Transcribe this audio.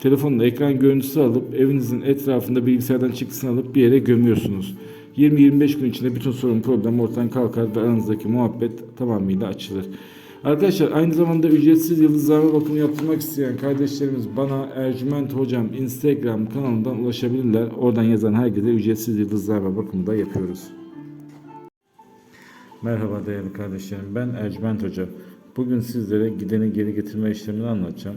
telefonla ekran görüntüsü alıp evinizin etrafında bilgisayardan çıktısını alıp bir yere gömüyorsunuz. 20-25 gün içinde bütün sorun problem ortadan kalkar ve aranızdaki muhabbet tamamıyla açılır. Arkadaşlar aynı zamanda ücretsiz yıldızlarma bakımı yaptırmak isteyen kardeşlerimiz bana Ercüment Hocam Instagram kanalından ulaşabilirler. Oradan yazan herkese ücretsiz yıldızlarma bakımı da yapıyoruz. Merhaba değerli kardeşlerim. Ben Ercüment Hoca. Bugün sizlere gideni geri getirme işlemini anlatacağım.